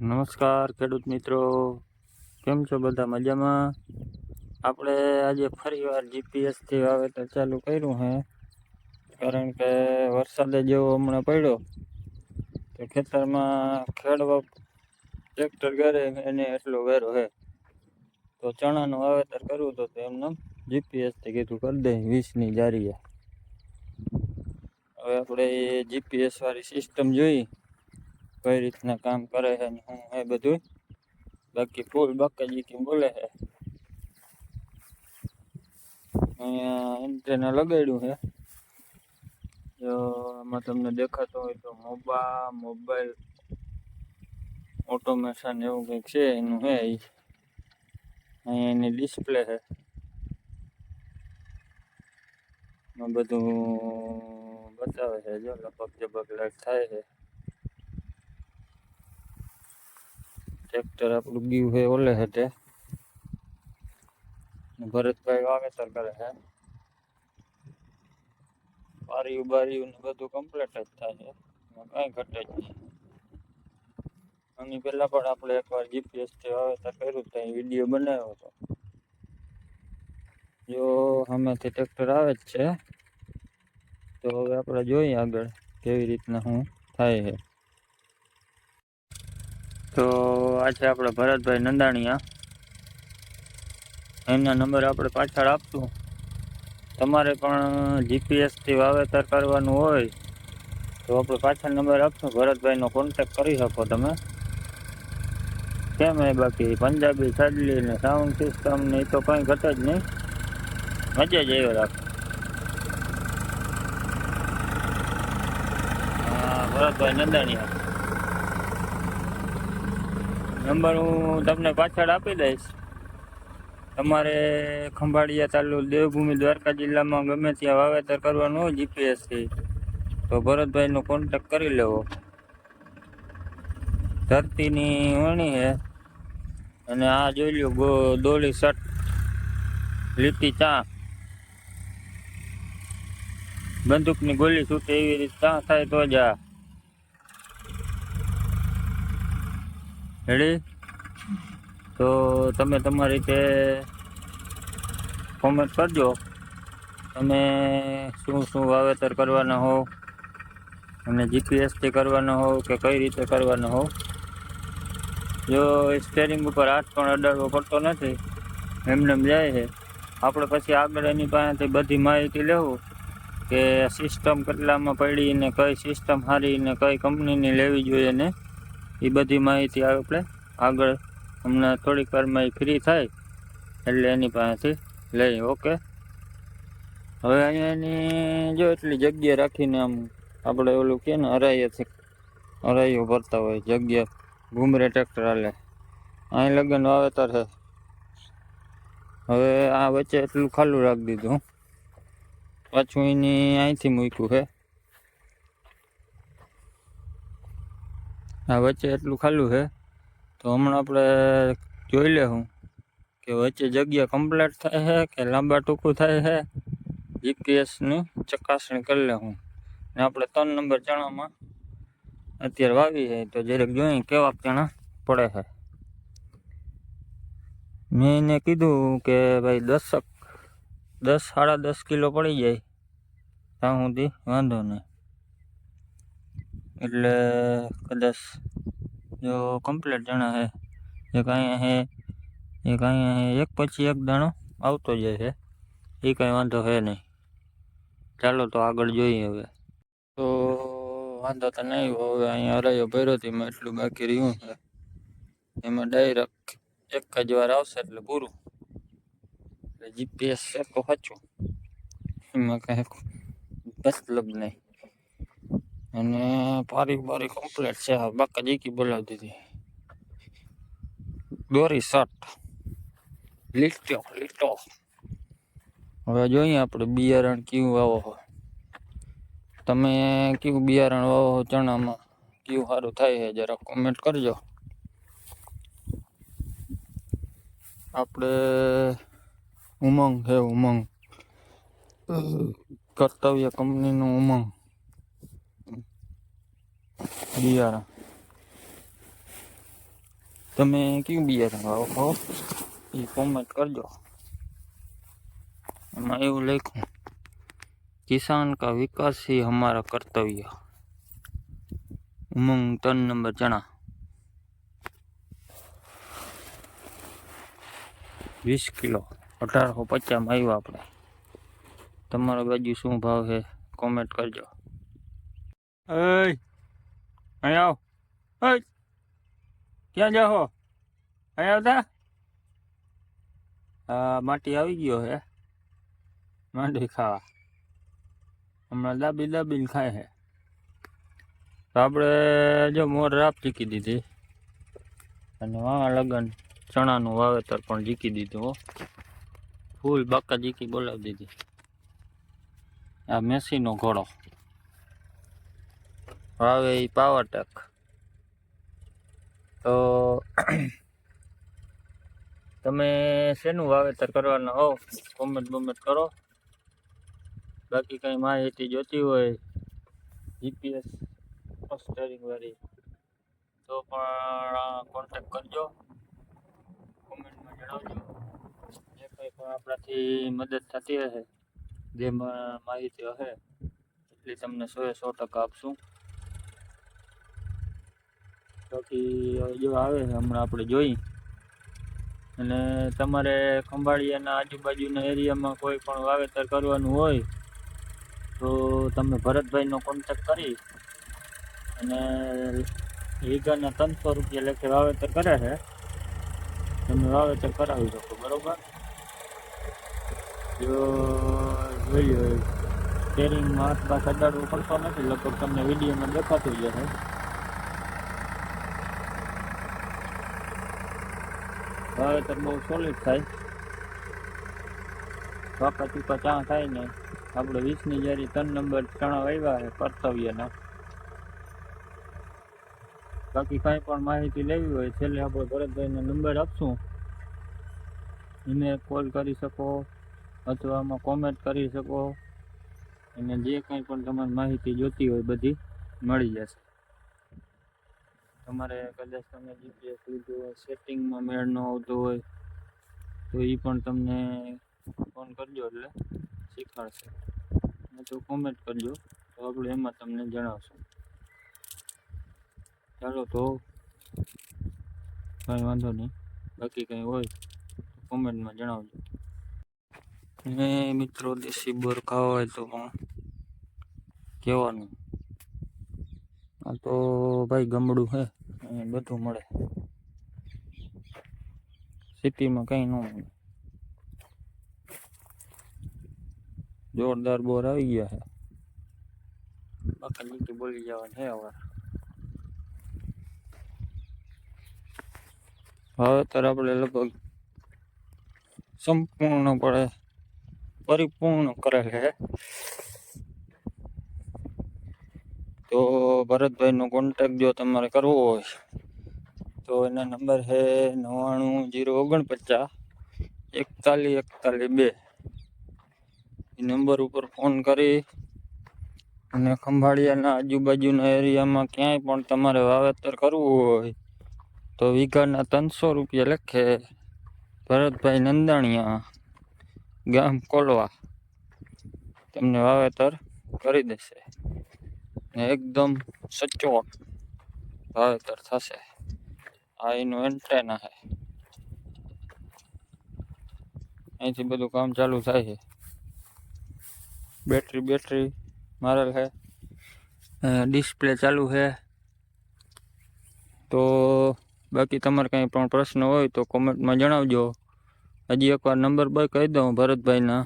નમસ્કાર, ખેડૂત મિત્રો. કેમ છો બધા મજામાં? આપણે આજે ફરીવાર જીપીએસથી વાવેતર ચાલુ કર્યું છે કારણ કે વરસાદે જેવો હમણાં પડ્યો, તો ખેતરમાં ખેડવા ટ્રેક્ટર કરે એને એટલો વેરો છે તો ચણાનું વાવેતર કરવું તો એમને જીપીએસથી કીધું કરી દે, વીસની જારીએ હવે આપણે એ જીપીએસ વાળી સિસ્ટમ જોઈ. કઈ રીતના કામ કરે છે ને શું એ બધું? બાકી ફૂલ બાકાજી કેમ બોલે છે. અહીંયા એન્ટેના લગાડ્યું છે. જો આમાં તમને દેખાતો હોય તો મોબા, મોબાઈલ, ઓટોમેશન એવું કંઈક છે, એનું છે. અહીંયા એની ડિસ્પ્લે છે. બધું બતાવે છે, જો લપક જપક લાઈટ થાય છે. ટ્રેક્ટર આપણું ગયું છે ઓલે હેઠે ને ભરતભાઈ વાવેતર કરે છે બારીયું બારીયું ને બધું કમ્પ્લીટ જ થાય છે એમાં કાંઈ ઘટે જ નહીં આની પહેલા પણ આપણે એકવાર જીપીએસથી વાવેતર કર્યું તો વીડિયો બનાવ્યો હતો જો સામેથી ટ્રેક્ટર આવે જ છે તો હવે આપણે જોઈએ આગળ કેવી રીતના શું થાય છે તો આ છે આપણે ભરતભાઈ નંદાણીયા. એમના નંબર આપણે પાછળ આપશું. તમારે પણ જીપીએસથી વાવેતર કરવાનું હોય, તો આપણે પાછળ નંબર આપશું. ભરતભાઈનો કોન્ટેક કરી શકો તમે. કેમ એ બાકી? પંજાબી સાડલી ને સાઉન્ડ સિસ્ટમ ને તો કંઈ ઘટે જ નહીં. મજા જ એવો રાખ. ભરતભાઈ નંદાણીયા. નંબર હું તમને પાછળ આપી દઈશ. તમારે ખંભાળિયા તાલુ દેવભૂમિ દ્વારકા જિલ્લામાં ગમે ત્યાં વાવેતર કરવાનું હોય જીપીએસથી તો ભરતભાઈનો કોન્ટેક કરી લેવો. ધરતીની વણી છે અને આ જોઈ લ્યો, ગો, દોલી શર્ટ, લીટી ચા. બંદૂકની ગોલી છૂટે એવી રીતે ચા થાય તો જ. આ રેડી તો તમે તમારી રીતે કોમેન્ટ કરજો. તમે શું શું વાવેતર કરવાના હો? અને જીપીએસથી કરવાના હો કે કઈ રીતે કરવાના હો? જો સ્ટેરિંગ ઉપર હાથ પણ અડાડવો પડતો નથી, એમને એમ જાય છે. આપણે પછી આગળ એની પાસેથી બધી માહિતી લેવું કે સિસ્ટમ કેટલામાં પડી ને કઈ સિસ્ટમ સારી ને કઈ કંપનીની લેવી જોઈએ ને? એ બધી માહિતી આપણે આગળ હમણાં થોડીક વારમાં એ ફ્રી થાય એટલે એની પાસેથી લઈ ઓકે હવે અહીંયા એની જો એટલી જગ્યા રાખીને આમ આપણે ઓલું કે ને અરાઈએથી અરાઈઓ ભરતા હોય, જગ્યા ઘૂમરે ટ્રેક્ટર હાલે. અહીં લગ્ન વાવેતર છે. હવે આ વચ્ચે એટલું ખાલું રાખી દીધું. પાછું એની અહીંથી મૂક્યું છે. આ વચ્ચે એટલું ખાલું છે. તો હમણાં આપણે જોઈ લેવું કે વચ્ચે જગ્યા કમ્પ્લીટ થાય છે કે લાંબા ટૂંકું થાય છે. જીપીએસની ચકાસણી કરી લેવું ને આપણે ત્રણ નંબર ચણામાં અત્યારે વાવી છે, તો જરાક જોઈએ કેવા ચણા પડે છે. મેં એને કીધું કે ભાઈ દસક, દસ, સાડા દસ કિલો પડી જાય ત્યાં સુધી વાંધો નહીં. એટલે કદાચ જો કમ્પ્લેટ જણા છે એક અહીંયા છે એક અહીંયા છે એક પછી એક દાણો આવતો જાય છે એ કાંઈ વાંધો છે નહીં. ચાલો તો આગળ જોઈએ હવે. તો વાંધો તો નહીં હવે અહીંયા અરાયો ભર્યો એમાં એટલું બાકી રહ્યું છે એમાં ડાયરેક્ટ એક જ વાર આવશે એટલે પૂરું. એટલે જીપીએસ છે તો સાચું. એમાં કાંઈ મતલબ નહીં. અને પારી બારી કમ્પ્લીટ છે. બાકા જીકી બોલાવી દીધી. દોરી શર્ટ. લીટો લીટો. હવે જોઈએ આપણે બિયારણ કેવું વાવો હોય. તમે કેવું બિયારણ વાવો હો ચણામાં? કેવું સારું થાય છે? જરા કોમેન્ટ કરજો. આપણે ઉમંગ છે, ઉમંગ. કર્તવ્ય કંપનીનું ઉમંગ. બિયારણ તમે કયું બિયારણ વાવો છો એ કોમેન્ટ કરજો એમાં એવું લખ્યું કિસાન કા વિકાસ ही हमारा कर्तव्य ઉમંગ ટન નંબર ચણા વીસ કિલો અઢારસો પચાસમાં આવ્યો આપણે તમારા બાજુ શું ભાવ છે કોમેન્ટ કરજો એય અહીં આવ ક્યાં જાઓ અહીં આવતા? હા માટી આવી ગયો હે. માંડી ખાવા. હમણાં દાબી દાબીને ખાય છે તો આપણે જો મોર રાપ ચીકી દીધી. અને વાવા લગન ચણાનું વાવેતર પણ જીકી દીધું હો. ફૂલ બાકા જીકી બોલાવી દીધી. આ મેસીનો ઘોડો. વાવે એ પાવર ટેક. તો તમે શેનું વાવેતર કરવાના હો કોમેન્ટ બોમેન્ટ કરો. બાકી કંઈ માહિતી જોતી હોય જીપીએસ સ્ટેરિંગ વાળી, તો પણ કોન્ટેક કરજો. કોમેન્ટમાં જણાવજો. જે કંઈ પણ આપણાથી મદદ થતી હશે જેમાં માહિતી હશે, એટલી તમને સો સો ટકા આપશું. બાકી જો આવે હમણાં આપણે જોઈ. અને તમારે ખંભાળિયાના આજુબાજુના એરિયામાં કોઈ પણ વાવેતર કરવાનું હોય, તો તમે ભરતભાઈનો કોન્ટેક કરી અને વીઘાના ત્રણસો રૂપિયા લેખે વાવેતર કરે છે. તમે વાવેતર કરાવી શકો, બરોબર? જો જોઈએ શેરિંગમાં હાથ પાસ અડાડવું પડતો નથી, લગભગ તમને વિડીયોમાં દેખાતું જ હશે. વાવેતર બહુ સોલિડ થાય. વાપા ચૂપા ચા થાય ને. આપણે વીસની જ્યારે ત્રણ નંબર ચણા વાવ્યા છે, કર્તવ્યના. બાકી કાંઈ પણ માહિતી લેવી હોય, છેલ્લે આપણે ભરતભાઈનો નંબર આપશું. એને કોલ કરી શકો, અથવા આમાં કોમેન્ટ કરી શકો. અને જે કંઈ પણ તમારે માહિતી જોતી હોય બધી મળી જશે. તમારે કદાચ તમે જીપીએસ લીધું હોય, સેટિંગમાં મેળ ન આવતો હોય, તો એ પણ તમને ફોન કરજો એટલે શીખવાડશે. ને તો કોમેન્ટ કરજો, તો આપણે એમાં તમને જણાવશું. ચાલો તો કંઈ વાંધો નહીં, બાકી કંઈ હોય તો કોમેન્ટમાં જણાવજો. ને મિત્રો દેશી બોર ખાવા હોય તો પણ કહેવાનું. આ તો ભાઈ ગમડું અહીં બધું મળે. સિટીમાં કંઈ ન મળે. જોરદાર બોર આવી ગયા છે. બાકી નીચે બોલી જવાનું છે હવે. વાવેતર આપણે લગભગ સંપૂર્ણપણે પરિપૂર્ણ કરેલ છે. તો ભરતભાઈનો કોન્ટેક જો તમારે કરવો હોય, તો એના નંબર છે નવ્વાણું જીરો ઓગણપચાસ એકતાલીસ એકતાલીસ બે. એ નંબર ઉપર ફોન કરી અને ખંભાળિયાના આજુબાજુના એરિયામાં ક્યાંય પણ તમારે વાવેતર કરવું હોય, તો વીઘાના ત્રણસો રૂપિયા લખે. ભરતભાઈ નંદાણીયા ગામ કોલવા. તમને વાવેતર કરી દેશે. એકદમ સચોટ વાવેતર થશે. આ એનું એન્ટેના છે અહીંથી બધું કામ ચાલુ થાય છે. બેટરી બેટરી, મારેલ છે ડિસ્પ્લે ચાલુ છે તો બાકી તમારે કંઈ પણ પ્રશ્ન હોય તો કોમેન્ટમાં જણાવજો. હજી એકવાર નંબર પર કહી દઉં ભરતભાઈના.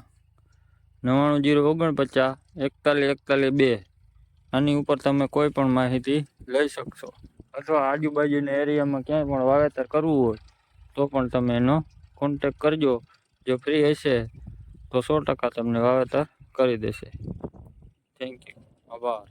નવ્વાણું જીરો ઓગણપચાસ, એકતાલીસ એકતાલીસ બે. આની ઉપર તમે કોઈ પણ માહિતી લઈ શકશો. અથવા આજુબાજુના એરિયામાં ક્યાંય પણ વાવેતર કરવું હોય, તો પણ તમે એનો કોન્ટેક કરજો. જો ફ્રી હશે, તો સો ટકા તમને વાવેતર કરી દેશે. થેન્ક યુ આભાર.